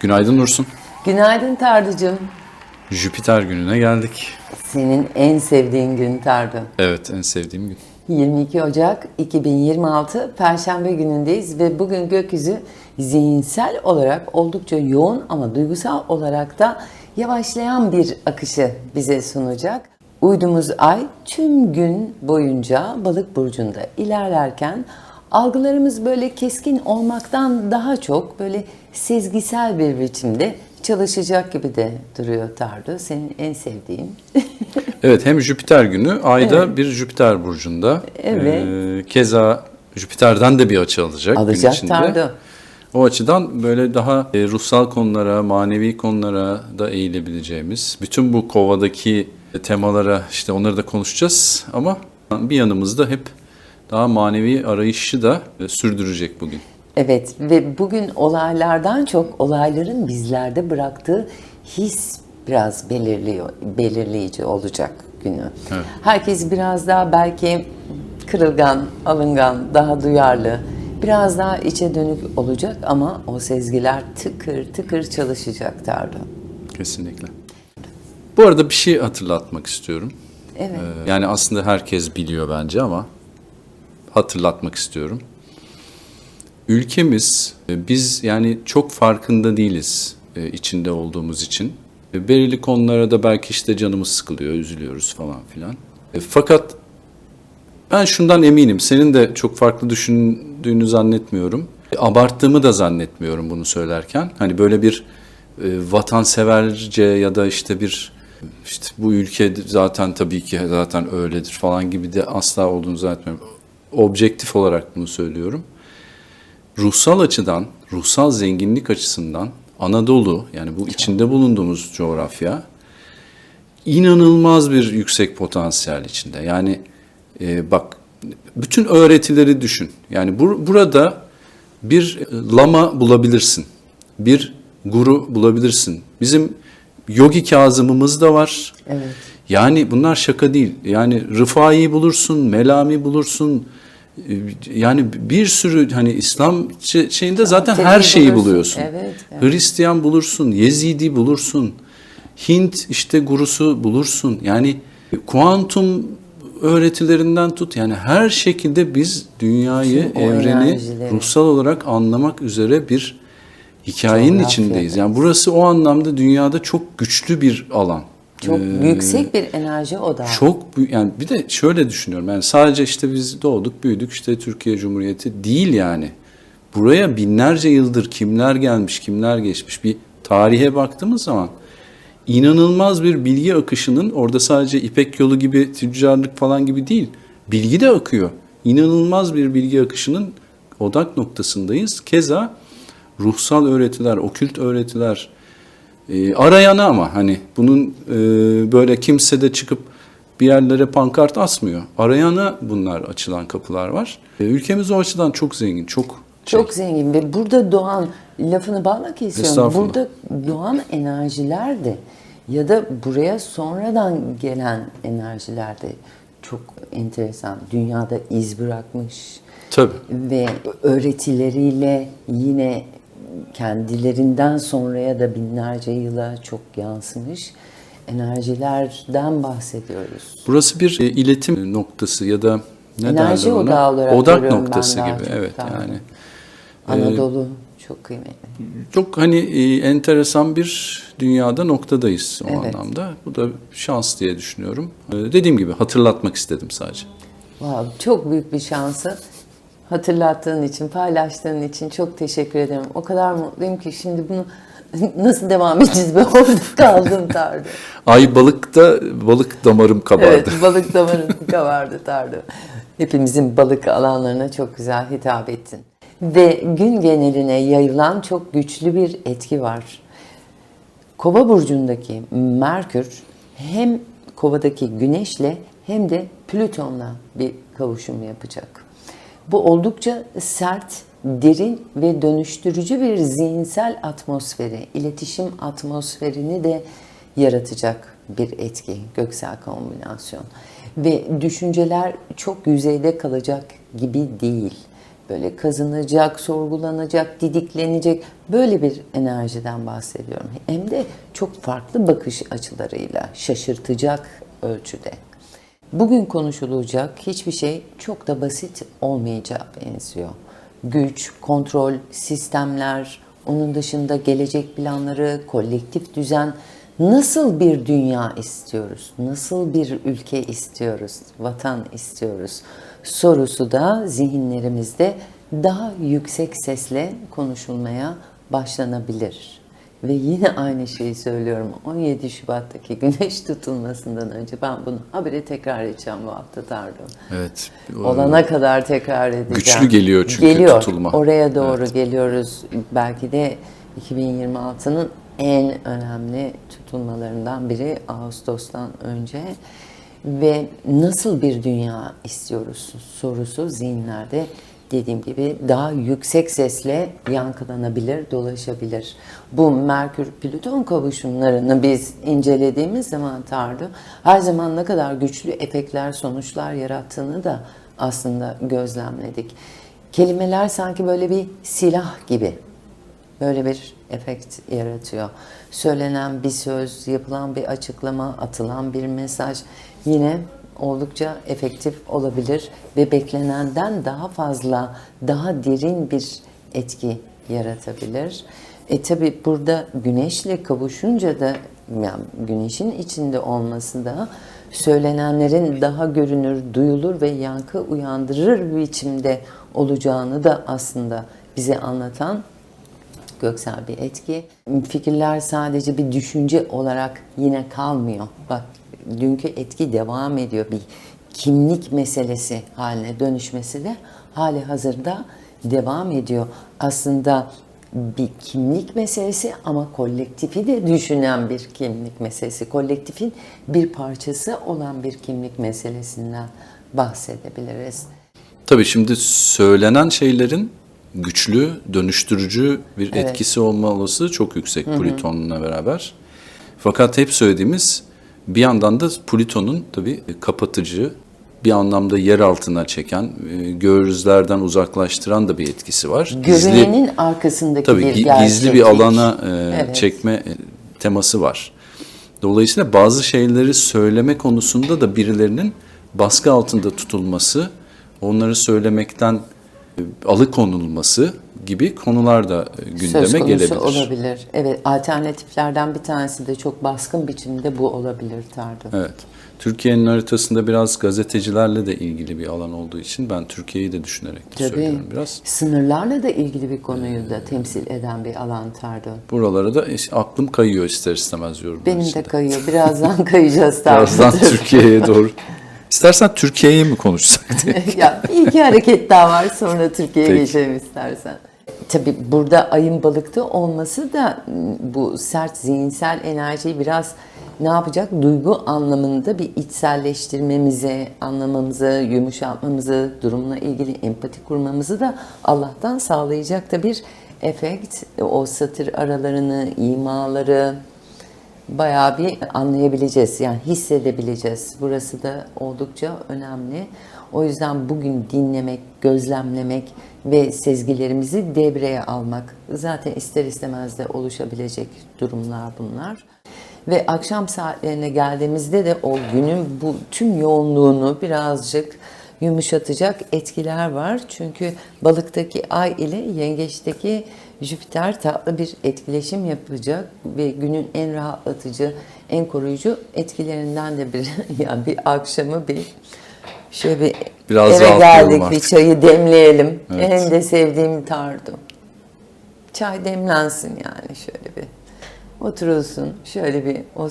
Günaydın Nursun. Günaydın Tarducuğum. Jüpiter gününe geldik. Senin en sevdiğin gün Tardu. Evet en sevdiğim gün. 22 Ocak 2026 Perşembe günündeyiz ve bugün gökyüzü zihinsel olarak oldukça yoğun ama duygusal olarak da yavaşlayan bir akışı bize sunacak. Uydumuz ay tüm gün boyunca balık burcunda ilerlerken algılarımız böyle keskin olmaktan daha çok böyle sezgisel bir biçimde çalışacak gibi de duruyor Tardu. Senin en sevdiğin. Evet hem Jüpiter günü ayda bir Jüpiter burcunda. Evet. Ee, keza Jüpiter'den de bir açı alacak, gün Alacak içinde. Tardu. O açıdan böyle daha e, ruhsal konulara, manevi konulara da eğilebileceğimiz, bütün bu kovadaki temalara işte onları da konuşacağız ama bir yanımızda hep daha manevi arayışı da e, sürdürecek bugün. Evet ve bugün olaylardan çok olayların bizlerde bıraktığı his biraz belirliyor, belirleyici olacak günü. Evet. Herkes biraz daha belki kırılgan, alıngan, daha duyarlı, biraz daha içe dönük olacak ama o sezgiler tıkır tıkır çalışacak Tardu. Kesinlikle. Bu arada bir şey hatırlatmak istiyorum. Evet. Ee, Yani aslında herkes biliyor bence ama hatırlatmak istiyorum. Ülkemiz e, biz yani çok farkında değiliz e, içinde olduğumuz için. E, Belirli konulara da belki işte canımız sıkılıyor, üzülüyoruz falan filan. Fakat ben şundan eminim. Senin de çok farklı düşündüğünü zannetmiyorum. Abarttığımı da zannetmiyorum bunu söylerken. Hani böyle bir vatanseverce ya da işte bir işte bu ülke zaten tabii ki zaten öyledir falan gibi de asla olduğunu zannetmiyorum. Objektif olarak bunu söylüyorum. Ruhsal açıdan, ruhsal zenginlik açısından Anadolu yani bu içinde bulunduğumuz coğrafya inanılmaz bir yüksek potansiyel içinde. Yani e, bak bütün öğretileri düşün. Yani bur- burada bir e, lama bulabilirsin. Bir guru bulabilirsin. Bizim yogi Kazım'ımız da var. Evet. Yani bunlar şaka değil. Yani Rıfai'yi bulursun, Melami bulursun. E, Yani bir sürü hani İslam şey- şeyinde zaten her Tabii şeyi bulursun. buluyorsun. Evet, evet. Hristiyan bulursun, Yezidi bulursun, Hint işte gurusu bulursun. Yani kuantum öğretilerinden tut yani her şekilde biz dünyayı, Tüm evreni ruhsal olarak anlamak üzere bir hikayenin Coğrafya, içindeyiz. Yani burası o anlamda dünyada çok güçlü bir alan. Çok Ee, yüksek bir enerji odağı. çok bü- yani bir de şöyle düşünüyorum. Yani sadece işte biz doğduk, büyüdük işte Türkiye Cumhuriyeti değil yani. Buraya binlerce yıldır kimler gelmiş, kimler geçmiş bir tarihe baktığımız zaman inanılmaz bir bilgi akışının orada sadece İpek yolu gibi tüccarlık falan gibi değil. Bilgi de akıyor. İnanılmaz bir bilgi akışının odak noktasındayız. Keza ruhsal öğretiler, okült öğretiler, e, arayana ama hani bunun e, böyle kimse de çıkıp bir yerlere pankart asmıyor. Arayana bunlar açılan kapılar var. E, ülkemiz o açıdan çok zengin, çok şey. Çok zengin ve burada doğan lafını bağla kesiyorum. Burada doğan enerjiler de ya da buraya sonradan gelen enerjiler de çok enteresan. Dünyada iz bırakmış Tabii. ve öğretileriyle yine kendilerinden sonraya da binlerce yıla çok yansımış enerjilerden bahsediyoruz. Burası bir e, iletim noktası ya da ne Enerji derler ona? odağı olarak Odak ben noktası daha gibi. Evet daha. yani. Anadolu çok kıymetli. Çok hani e, enteresan bir dünyada noktadayız o Evet. anlamda. Bu da şans diye düşünüyorum. E, dediğim gibi hatırlatmak istedim sadece. Wow, çok büyük bir şansı. Hatırlattığın için, paylaştığın için çok teşekkür ederim. O kadar mutluyum ki şimdi bunu nasıl devam edeceğiz? Ben orada kaldım Tardı. Ay balıkta balık damarım kabardı. Evet, balık damarım kabardı Tardı. Hepimizin balık alanlarına çok güzel hitap ettin. Ve gün geneline yayılan çok güçlü bir etki var. Kova burcundaki Merkür hem kovadaki Güneş'le hem de Plüton'la bir kavuşum yapacak. Bu oldukça sert, derin ve dönüştürücü bir zihinsel atmosferi, iletişim atmosferini de yaratacak bir etki, göksel kombinasyon. Ve düşünceler çok yüzeyde kalacak gibi değil. böyle kazınacak, sorgulanacak, didiklenecek böyle bir enerjiden bahsediyorum. Hem de çok farklı bakış açılarıyla şaşırtacak ölçüde. Bugün konuşulacak hiçbir şey çok da basit olmayacağı benziyor. Güç, kontrol, sistemler, onun dışında gelecek planları, kolektif düzen, nasıl bir dünya istiyoruz, nasıl bir ülke istiyoruz, vatan istiyoruz sorusu da zihinlerimizde daha yüksek sesle konuşulmaya başlanabilir. Ve yine aynı şeyi söylüyorum. 17 Şubat'taki güneş tutulmasından önce ben bunu haberi tekrar edeceğim bu hafta Tardu. Evet. Olana kadar tekrar edeceğim. Güçlü geliyor çünkü Geliyor. tutulma. Oraya doğru geliyoruz. Belki de 2026'nın en önemli tutulmalarından biri Ağustos'tan önce ve nasıl bir dünya istiyoruz sorusu zihinlerde dediğim gibi daha yüksek sesle yankılanabilir, dolaşabilir. Bu Merkür-Plüton kavuşumlarını biz incelediğimiz zaman Tardu her zaman ne kadar güçlü efektler, sonuçlar yarattığını da aslında gözlemledik. Kelimeler sanki böyle bir silah gibi böyle bir efekt yaratıyor. Söylenen bir söz, yapılan bir açıklama, atılan bir mesaj yine oldukça efektif olabilir ve beklenenden daha fazla, daha derin bir etki yaratabilir. E tabi burada güneşle kavuşunca da yani güneşin içinde olması da söylenenlerin daha görünür, duyulur ve yankı uyandırır biçimde olacağını da aslında bize anlatan göksel bir etki. Fikirler sadece bir düşünce olarak yine kalmıyor. Bak dünkü etki devam ediyor. Bir kimlik meselesi haline dönüşmesi de hali hazırda devam ediyor. Aslında bir kimlik meselesi ama kolektifi de düşünen bir kimlik meselesi. Kolektifin bir parçası olan bir kimlik meselesinden bahsedebiliriz. Tabii şimdi söylenen şeylerin güçlü, dönüştürücü bir Evet. etkisi olma olasılığı çok yüksek Plüton'la beraber. Fakat hep söylediğimiz bir yandan da Plüton'un tabii kapatıcı, bir anlamda yer altına çeken, e, gözlerden uzaklaştıran da bir etkisi var. Görünenin arkasındaki Tabii bir gerçeklik. gizli bir alana e, Evet. çekme e, teması var. Dolayısıyla bazı şeyleri söyleme konusunda da birilerinin baskı altında tutulması, onları söylemekten e, alıkonulması gibi konular da e, söz gündeme konusu gelebilir. olabilir. Evet, alternatiflerden bir tanesi de çok baskın biçimde bu olabilir Tardu. Evet. Türkiye'nin haritasında biraz gazetecilerle de ilgili bir alan olduğu için ben Türkiye'yi de düşünerek de Tabii. söylüyorum biraz. Sınırlarla da ilgili bir konuyu da temsil eden bir alan Tardu. Buralara da aklım kayıyor ister istemez yorumlar Benim de içinde. kayıyor. Birazdan kayacağız Tardu. Birazdan Türkiye'ye doğru. İstersen Türkiye'ye mi konuşsak ya bir iki hareket daha var sonra Türkiye'ye geçelim istersen. Tabii burada ayın balıkta olması da m, bu sert zihinsel enerjiyi biraz ne yapacak? Duygu anlamında bir içselleştirmemize, anlamamızı, yumuşatmamızı, durumla ilgili empati kurmamızı da Allah'tan sağlayacak da bir efekt. O satır aralarını, imaları, bayağı bir anlayabileceğiz. Yani hissedebileceğiz. Burası da oldukça önemli. O yüzden bugün dinlemek, gözlemlemek ve sezgilerimizi devreye almak zaten ister istemez de oluşabilecek durumlar bunlar. Ve akşam saatlerine geldiğimizde de o günün bu tüm yoğunluğunu birazcık yumuşatacak etkiler var. Çünkü balıktaki ay ile yengeçteki Jüpiter tatlı bir etkileşim yapacak ve günün en rahatlatıcı, en koruyucu etkilerinden de bir yani bir akşamı bir şöyle bir Biraz eve geldik bir artık. çayı demleyelim. Evet. En de sevdiğim tardu. Çay demlensin yani şöyle bir. Oturulsun şöyle bir o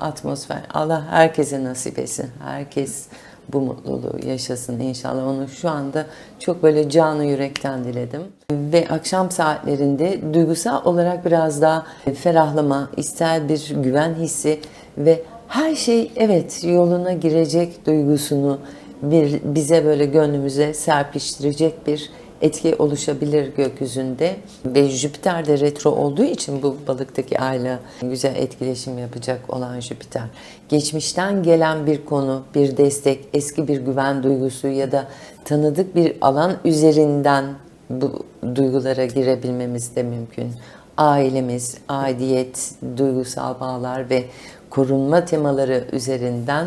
atmosfer. Allah herkese nasip etsin. Herkes bu mutluluğu yaşasın inşallah. Onu şu anda çok böyle canı yürekten diledim. Ve akşam saatlerinde duygusal olarak biraz daha ferahlama, ister bir güven hissi ve her şey evet yoluna girecek duygusunu bir, bize böyle gönlümüze serpiştirecek bir etki oluşabilir gökyüzünde ve Jüpiter de retro olduğu için bu balıktaki ayla güzel etkileşim yapacak olan Jüpiter. Geçmişten gelen bir konu, bir destek, eski bir güven duygusu ya da tanıdık bir alan üzerinden bu duygulara girebilmemiz de mümkün. Ailemiz, aidiyet, duygusal bağlar ve korunma temaları üzerinden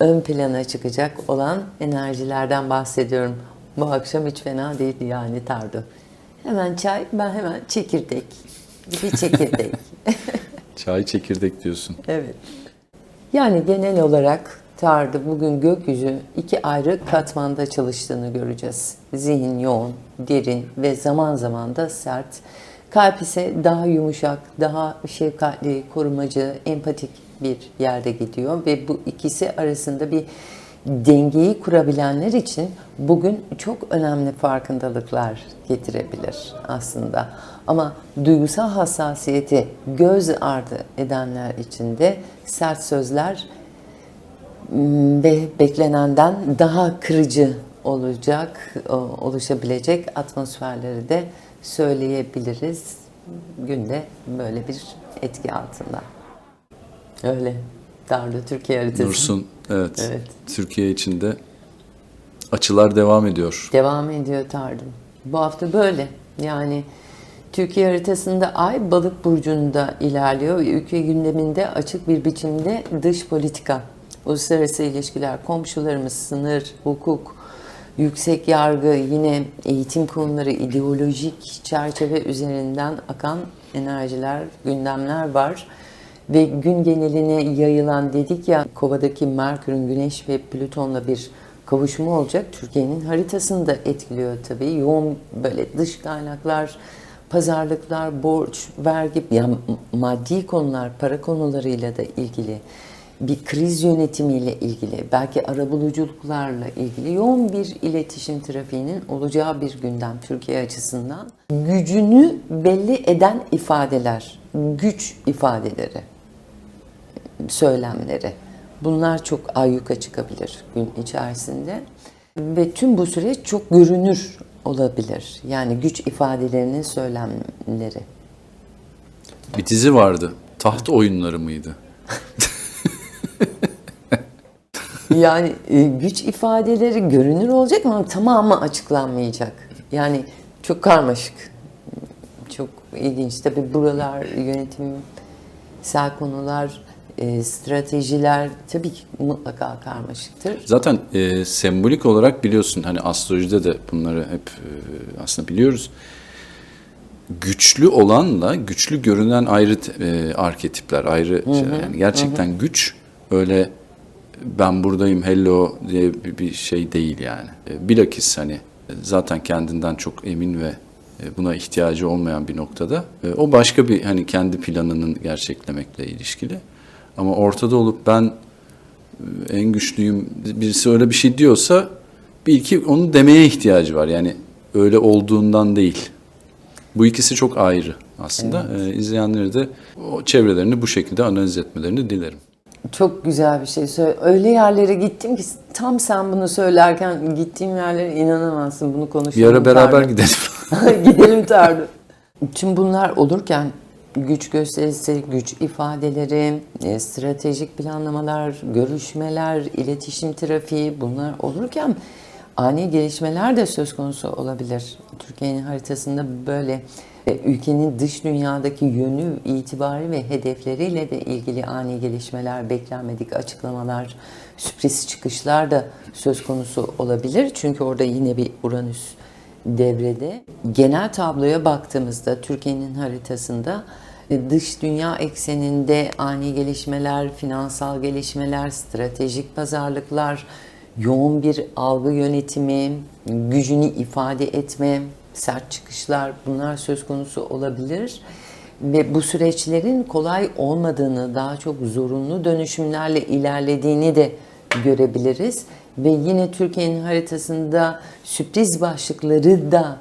ön plana çıkacak olan enerjilerden bahsediyorum. Bu akşam hiç fena değildi yani Tardu. Hemen çay, ben hemen çekirdek. Bir çekirdek. Çay çekirdek diyorsun. evet. Yani genel olarak Tardı bugün gökyüzü iki ayrı katmanda çalıştığını göreceğiz. Zihin yoğun, derin ve zaman zaman da sert. Kalp ise daha yumuşak, daha şefkatli, korumacı, empatik bir yerde gidiyor ve bu ikisi arasında bir dengeyi kurabilenler için bugün çok önemli farkındalıklar getirebilir aslında. Ama duygusal hassasiyeti göz ardı edenler için de sert sözler m, ve beklenenden daha kırıcı olacak, oluşabilecek atmosferleri de söyleyebiliriz. Günde böyle bir etki altında. Öyle. Darlı Türkiye haritası. Dursun, evet. Evet. Türkiye içinde açılar devam ediyor. Devam ediyor Tardım. Bu hafta böyle. Yani Türkiye haritasında Ay Balık burcunda ilerliyor ülke gündeminde açık bir biçimde dış politika, uluslararası ilişkiler, komşularımız, sınır, hukuk, yüksek yargı, yine eğitim konuları, ideolojik çerçeve üzerinden akan enerjiler, gündemler var. Ve gün geneline yayılan dedik ya kovadaki Merkür'ün Güneş ve Plüton'la bir kavuşumu olacak. Türkiye'nin haritasını da etkiliyor tabii. Yoğun böyle dış kaynaklar, pazarlıklar, borç, vergi, yani maddi konular, para konularıyla da ilgili bir kriz yönetimiyle ilgili, belki arabuluculuklarla ilgili yoğun bir iletişim trafiğinin olacağı bir gündem Türkiye açısından. Gücünü belli eden ifadeler, güç ifadeleri, söylemleri. Bunlar çok ayyuka çıkabilir gün içerisinde. Ve tüm bu süreç çok görünür olabilir. Yani güç ifadelerinin söylemleri. Bir dizi vardı. Taht oyunları mıydı? Yani e, güç ifadeleri görünür olacak ama tamamı açıklanmayacak. Yani çok karmaşık. Çok ilginç. Tabii buralar yönetimsel konular, e, stratejiler tabii ki mutlaka karmaşıktır. Zaten e, sembolik olarak biliyorsun hani astrolojide de bunları hep e, aslında biliyoruz. Güçlü olanla güçlü görünen ayrı e, arketipler, ayrı şeyler. Yani gerçekten güç öyle ben buradayım hello diye bir, bir şey değil yani. E, bilakis hani e, zaten kendinden çok emin ve e, buna ihtiyacı olmayan bir noktada. E, o başka bir hani kendi planının gerçeklemekle ilişkili. Ama ortada olup ben en güçlüyüm birisi öyle bir şey diyorsa bil ki onu demeye ihtiyacı var. Yani öyle olduğundan değil. Bu ikisi çok ayrı aslında. Ee, izleyenleri de o çevrelerini bu şekilde analiz etmelerini dilerim. Çok güzel bir şey söyle. Öyle yerlere gittim ki tam sen bunu söylerken gittiğim yerlere inanamazsın. Bunu Bir konuşalım. ara beraber Tarık. gidelim. Gidelim Tardu. Tüm bunlar olurken güç gösterisi, güç ifadeleri, e, stratejik planlamalar, görüşmeler, iletişim trafiği bunlar olurken ani gelişmeler de söz konusu olabilir. Türkiye'nin haritasında böyle e, ülkenin dış dünyadaki yönü, itibarı ve hedefleriyle de ilgili ani gelişmeler, beklenmedik açıklamalar, sürpriz çıkışlar da söz konusu olabilir. Çünkü orada yine bir Uranüs devrede. Genel tabloya baktığımızda Türkiye'nin haritasında e, dış dünya ekseninde ani gelişmeler, finansal gelişmeler, stratejik pazarlıklar, yoğun bir algı yönetimi, gücünü ifade etme, sert çıkışlar bunlar söz konusu olabilir. Ve bu süreçlerin kolay olmadığını, daha çok zorunlu dönüşümlerle ilerlediğini de görebiliriz. Ve yine Türkiye'nin haritasında sürpriz başlıkları da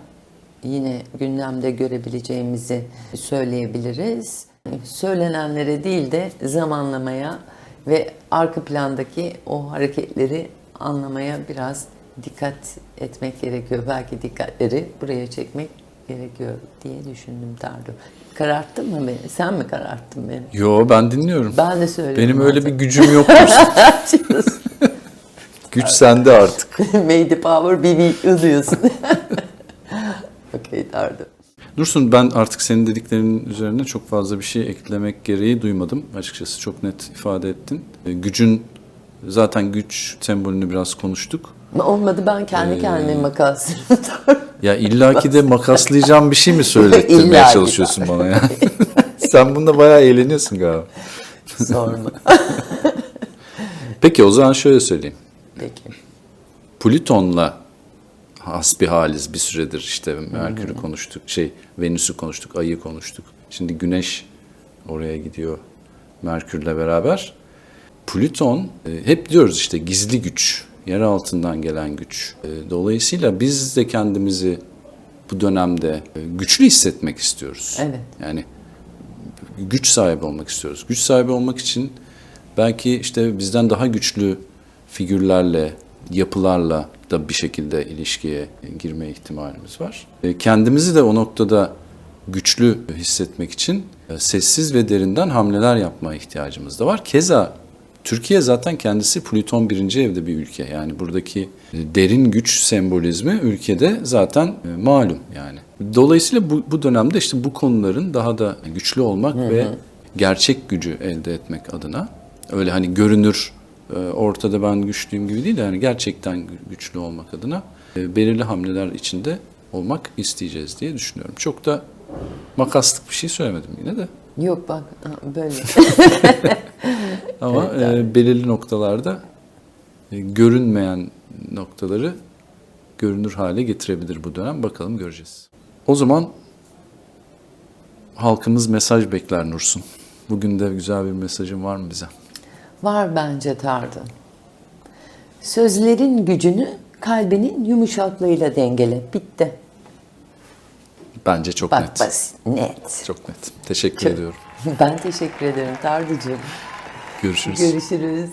yine gündemde görebileceğimizi söyleyebiliriz. Söylenenlere değil de zamanlamaya ve arka plandaki o hareketleri anlamaya biraz dikkat etmek gerekiyor. Belki dikkatleri buraya çekmek gerekiyor diye düşündüm Tardu. Kararttın mı beni? Sen mi kararttın beni? Yo ben dinliyorum. Ben de söylüyorum. Benim öyle bir gücüm yok. Güç sende artık. May the power be with diyorsun. Okey Tardu. Dursun ben artık senin dediklerinin üzerine çok fazla bir şey eklemek gereği duymadım. Açıkçası çok net ifade ettin. E, gücün zaten güç sembolünü biraz konuştuk. Olmadı ben kendi Ee, kendime Tardu. Ya illaki de makaslayacağım bir şey mi söylettirmeye çalışıyorsun bana ya? Sen bunda bayağı eğleniyorsun galiba. Sorma. Peki o zaman şöyle söyleyeyim. Peki. Plüton'la hasbihaliz bir süredir işte Merkür'ü konuştuk, şey Venüs'ü konuştuk, Ay'ı konuştuk. Şimdi Güneş oraya gidiyor Merkür'le beraber. Plüton e, hep diyoruz işte gizli güç, yer altından gelen güç. E, Dolayısıyla biz de kendimizi bu dönemde e, güçlü hissetmek istiyoruz. Evet. Yani güç sahibi olmak istiyoruz. Güç sahibi olmak için belki işte bizden daha güçlü figürlerle, yapılarla da bir şekilde ilişkiye girme ihtimalimiz var. E, Kendimizi de o noktada güçlü hissetmek için e, sessiz ve derinden hamleler yapma ihtiyacımız da var. Keza Türkiye zaten kendisi Plüton birinci evde bir ülke. Yani buradaki e, derin güç sembolizmi ülkede zaten malum yani. Dolayısıyla bu, bu dönemde işte bu konuların daha da güçlü olmak ve gerçek gücü elde etmek adına öyle hani görünür ortada ben güçlüyüm gibi değil de yani gerçekten gü- güçlü olmak adına e, belirli hamleler içinde olmak isteyeceğiz diye düşünüyorum. Çok da makaslık bir şey söylemedim yine de. Yok bak böyle. Ama e, belirli noktalarda e, görünmeyen noktaları görünür hale getirebilir bu dönem. Bakalım göreceğiz. O zaman halkımız mesaj bekler Nursun. Bugün de güzel bir mesajın var mı bize? Var bence Tardı. Sözlerin gücünü kalbinin yumuşaklığıyla dengele. Bitti. Bence çok Bak net. basit, net. Çok net. Teşekkür Çok- ediyorum. Ben teşekkür ederim Tardıcığım. Görüşürüz. Görüşürüz.